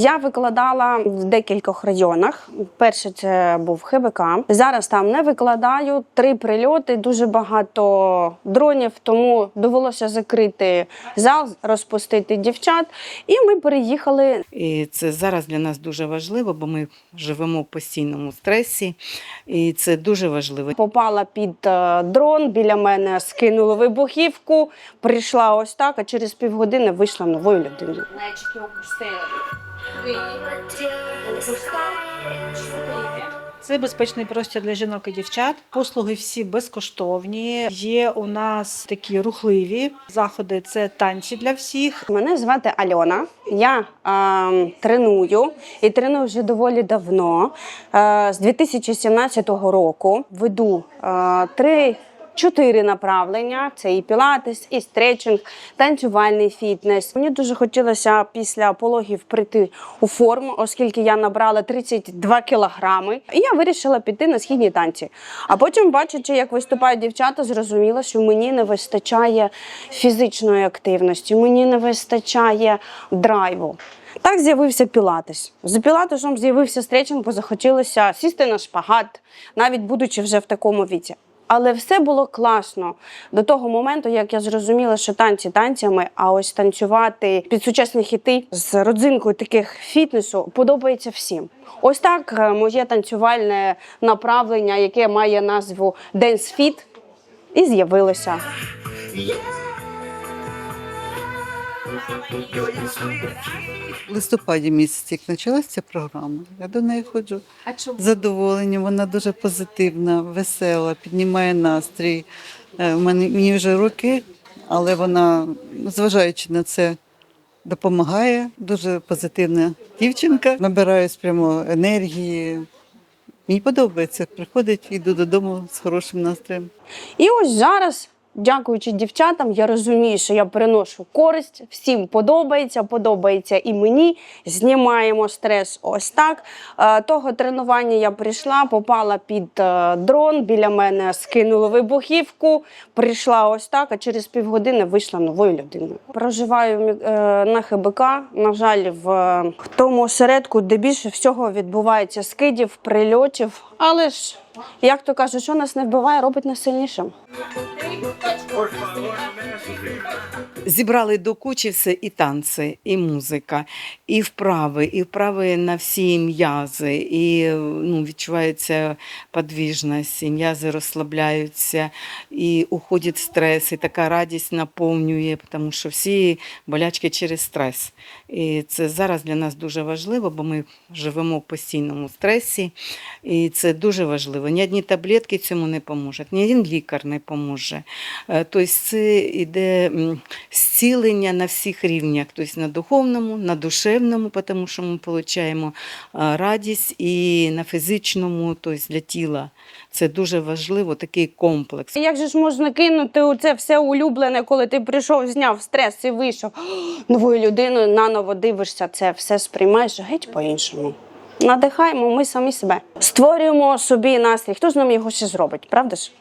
Я викладала в декількох районах. Перше це був ХБК. Зараз там не викладаю три прильоти, дуже багато дронів, тому довелося закрити зал, розпустити дівчат. І ми переїхали І це зараз для нас дуже важливо, бо ми живемо в постійному стресі, і це дуже важливо. Попала під е, дрон, біля мене скинули вибухівку, прийшла ось так, а через півгодини вийшла новою людиною. Плечики опустили. Це безпечний простір для жінок і дівчат. Послуги всі безкоштовні. Є у нас такі рухливі заходи. Це танці для всіх. Мене звати Альона. Я е, треную і треную вже доволі давно. Е, з 2017 року веду е, три. Чотири направлення: це і пілатес, і стретчинг, танцювальний фітнес. Мені дуже хотілося після пологів прийти у форму, оскільки я набрала 32 кілограми. І я вирішила піти на східні танці. А потім, бачачи, як виступають дівчата, зрозуміла, що мені не вистачає фізичної активності, мені не вистачає драйву. Так з'явився пілатес. За пілатесом з'явився стретчинг, бо захотілося сісти на шпагат, навіть будучи вже в такому віці. Але все було класно до того моменту, як я зрозуміла, що танці танцями, а ось танцювати під сучасні хіти з родзинкою таких фітнесу подобається всім. Ось так е, моє танцювальне направлення, яке має назву Dance Fit, і з'явилося. В листопаді місяці, як почалася ця програма, я до неї ходжу з задоволенням. Вона дуже позитивна, весела, піднімає настрій. Е, в мене мені вже роки, але вона, зважаючи на це, допомагає. Дуже позитивна дівчинка. Набираюсь прямо енергії. Мені подобається. Приходить, йду додому з хорошим настроєм. І ось зараз, дякуючи дівчатам, я розумію, що я приношу користь, всім подобається, подобається і мені. Знімаємо стрес ось так. Е, Того тренування я прийшла, попала під е, дрон, біля мене скинули вибухівку, прийшла ось так, а через півгодини вийшла новою людиною. Проживаю е, на ХБК, на жаль, в тому осередку, де більше всього відбувається скидів, прильотів. Але ж, як то кажуть, що нас не вбиває, робить нас сильнішим. Зібрали до кучі все і танці, і музика, і вправи, і вправи на всі м'язи, і ну, відчувається подвіжність, і м'язи розслабляються, і уходить стрес, і така радість наповнює, тому що всі болячки через стрес. І це зараз для нас дуже важливо, бо ми живемо в постійному стресі, і це дуже важливо. Ні одні таблетки цьому не поможуть, ні один лікар не поможе. Е, Тобто це йде зцілення на всіх рівнях, тобто на духовному, на душевному, тому що ми отримуємо радість, і на фізичному, тобто для тіла. Це дуже важливо, такий комплекс. Як же ж можна кинути це все улюблене, коли ти прийшов, зняв стрес і вийшов новою людиною, наново дивишся, це все сприймаєш геть по-іншому. Надихаємо ми самі себе. Створюємо собі настрій. Хто ж нам його ще зробить, правда ж?